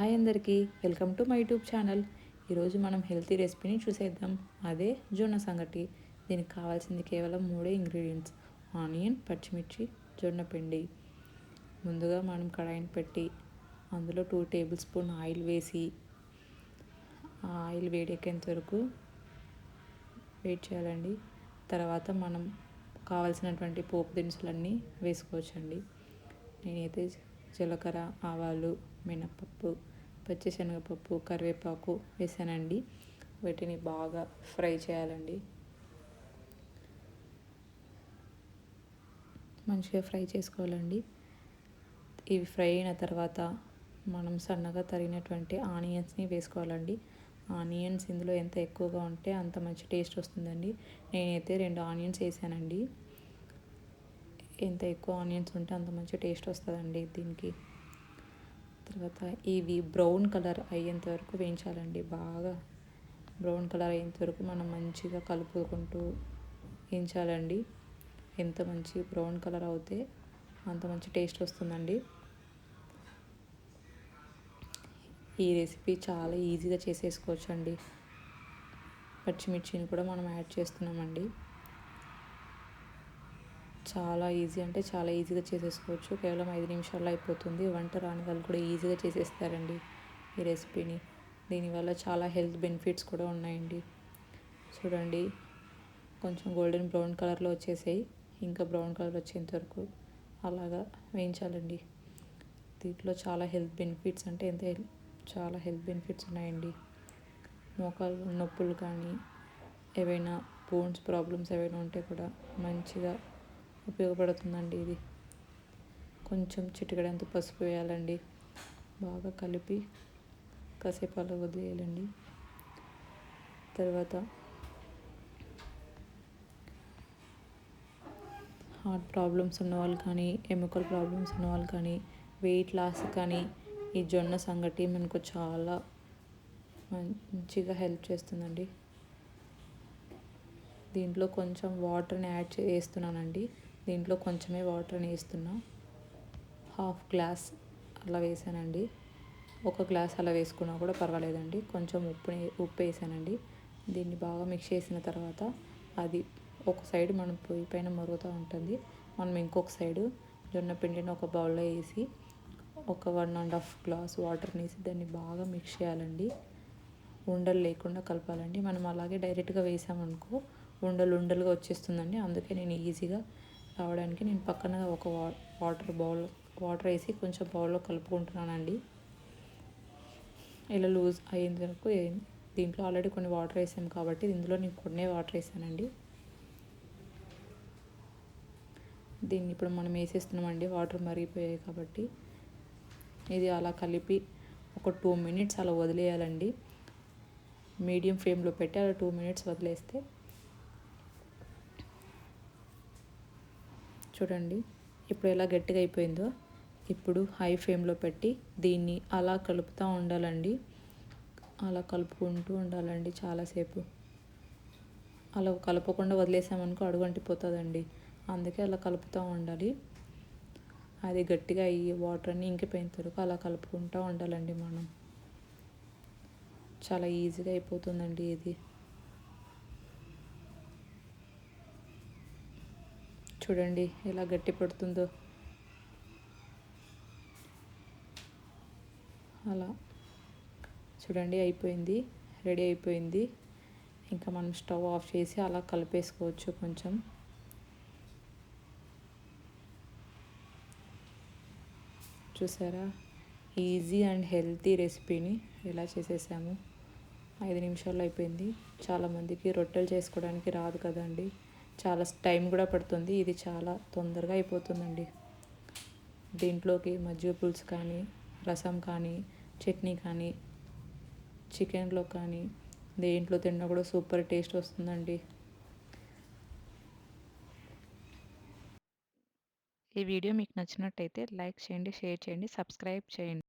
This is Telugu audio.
హాయ్ అందరికీ welcome to my YouTube channel. ఈరోజు మనం హెల్తీ రెసిపీని చూసేద్దాం. అదే జొన్న సంగటి. దీనికి కావాల్సింది కేవలం మూడే ఇంగ్రీడియంట్స్. ఆనియన్ పచ్చిమిర్చి జొన్న పిండి. ముందుగా మనం కడాయిని పెట్టి అందులో టూ టేబుల్ స్పూన్ ఆయిల్ వేసి ఆ ఆయిల్ వేడెక్కేంత వరకు వెయిట్ చేయాలండి. తర్వాత మనం కావాల్సినటువంటి పోపు దినుసులన్నీ వేసుకోవచ్చండి. నేనైతే జీలకర్ర ఆవాలు మినపప్పు పచ్చిశనగపప్పు కరివేపాకు వేసానండి. వీటిని బాగా ఫ్రై చేయాలండి. మంచిగా ఫ్రై చేసుకోవాలండి. ఇవి ఫ్రై అయిన తర్వాత మనం సన్నగా తరిగినటువంటి ఆనియన్స్ని వేసుకోవాలండి. ఆనియన్స్ ఇందులో ఎంత ఎక్కువగా ఉంటే అంత మంచి టేస్ట్ వస్తుందండి. నేనైతే రెండు ఆనియన్స్ వేసానండి. ఎంత ఎక్కువ ఆనియన్స్ ఉంటే అంత మంచి టేస్ట్ వస్తుందండి దీనికి. తర్వాత ఇవి బ్రౌన్ కలర్ అయ్యేంత వరకు వేయించాలండి. బాగా బ్రౌన్ కలర్ అయ్యేంత వరకు మనం మంచిగా కలుపుకుంటూ వేయించాలండి. ఎంత మంచి బ్రౌన్ కలర్ అవుతే అంత మంచి టేస్ట్ వస్తుందండి. ఈ రెసిపీ చాలా ఈజీగా చేసేసుకోవచ్చండి. పచ్చిమిర్చిని కూడా మనం యాడ్ చేస్తున్నామండి. చాలా ఈజీ అంటే చాలా ఈజీగా చేసేసుకోవచ్చు. కేవలం ఐదు నిమిషాల్లో అయిపోతుంది. వంట రాని వాళ్ళు కూడా ఈజీగా చేసేస్తారండి ఈ రెసిపీని. దీనివల్ల చాలా హెల్త్ బెనిఫిట్స్ కూడా ఉన్నాయండి. చూడండి కొంచెం గోల్డెన్ బ్రౌన్ కలర్లో వచ్చేసాయి. ఇంకా బ్రౌన్ కలర్ వచ్చేంత వరకు అలాగా వేయించాలండి. దీంట్లో చాలా హెల్త్ బెనిఫిట్స్ అంటే ఎంత చాలా హెల్త్ బెనిఫిట్స్ ఉన్నాయండి. మోకాలు నొప్పులు కానీ ఏవైనా బోన్స్ ప్రాబ్లమ్స్ ఏవైనా ఉంటే కూడా మంచిగా ఉపయోగపడుతుందండి ఇది. కొంచెం చిటికడంత పసుపు వేయాలండి. బాగా కలిపి కాసేపు అలా వదిలేయాలండి. తర్వాత హార్ట్ ప్రాబ్లమ్స్ ఉన్న వాళ్ళు కానీ ఎముకల ప్రాబ్లమ్స్ ఉన్న వాళ్ళు కానీ వెయిట్ లాస్ కానీ ఈ జొన్న సంగటి మనకు చాలా మంచిగా హెల్ప్ చేస్తుందండి. దీంట్లో కొంచెం వాటర్ని యాడ్ చేస్తున్నానండి దీంట్లో కొంచెమే వాటర్ వేస్తున్నా. హాఫ్ గ్లాస్ అలా వేసానండి. ఒక గ్లాస్ అలా వేసుకున్నా కూడా పర్వాలేదండి. కొంచెం ఉప్పు ఉప్పు వేసానండి. దీన్ని బాగా మిక్స్ చేసిన తర్వాత అది ఒక సైడ్ మనం పొయ్యి పైన మరుగుతూ ఉంటుంది. మనం ఇంకొక సైడు జొన్న పిండిని ఒక బౌల్లో వేసి ఒక వన్ అండ్ హాఫ్ గ్లాస్ వాటర్ని వేసి దాన్ని బాగా మిక్స్ చేయాలండి. ఉండలు లేకుండా కలపాలండి. మనం అలాగే డైరెక్ట్గా వేసామనుకో ఉండలు ఉండలుగా వచ్చేస్తుందండి. అందుకే నేను ఈజీగా రావడానికి నేను పక్కన ఒక వాటర్ బౌల్ వాటర్ వేసి కొంచెం బౌల్లో కలుపుకుంటున్నానండి. ఇలా లూజ్ అయ్యేంత వరకు దీంట్లో ఆల్రెడీ కొన్ని వాటర్ వేసాం కాబట్టి ఇందులో నేను కొన్ని వాటర్ వేసానండి. దీన్ని ఇప్పుడు మనం వేసేస్తున్నామండి వాటర్ మరిగిపోయాయి కాబట్టి. ఇది అలా కలిపి ఒక టూ మినిట్స్ అలా వదిలేయాలండి. మీడియం ఫ్లేమ్లో పెట్టి అలా టూ మినిట్స్ వదిలేస్తే చూడండి. ఇప్పుడు ఎలా గట్టిగా అయిపోయిందో. ఇప్పుడు హై ఫ్లేమ్లో పెట్టి దీన్ని అలా కలుపుతూ ఉండాలండి. అలా కలుపుకుంటూ ఉండాలండి చాలాసేపు. అలా కలపకుండా వదిలేసామనుకో అడుగు అంటిపోతుందండి. అందుకే అలా కలుపుతూ ఉండాలి. అది గట్టిగా అయ్యి వాటర్ అన్నీ ఇంకిపోయిన వరకు అలా కలుపుకుంటూ ఉండాలండి మనం. చాలా ఈజీగా అయిపోతుందండి ఇది. చూడండి ఎలా గట్టి పడుతుందో. అలా. చూడండి అయిపోయింది. రెడీ అయిపోయింది. ఇంకా మనం స్టవ్ ఆఫ్ చేసి అలా కలిపేసుకోవచ్చు కొంచెం. చూసారా? ఈజీ అండ్ హెల్తీ రెసిపీని ఎలా చేసేసాము? ఐదు నిమిషాల్లో అయిపోయింది. చాలామందికి రొట్టెలు చేసుకోవడానికి రాదు కదండి. చాలా టైం కూడా పడుతుంది. ఇది చాలా తొందరగా అయిపోతుందండి. దీంట్లోకి మజ్జిగ పులుసు కానీ రసం కానీ చట్నీ కానీ చికెన్లో కానీ దేంట్లో తిన్నా కూడా సూపర్ టేస్ట్ వస్తుందండి. ఈ వీడియో మీకు నచ్చినట్టయితే లైక్ చేయండి షేర్ చేయండి సబ్స్క్రైబ్ చేయండి.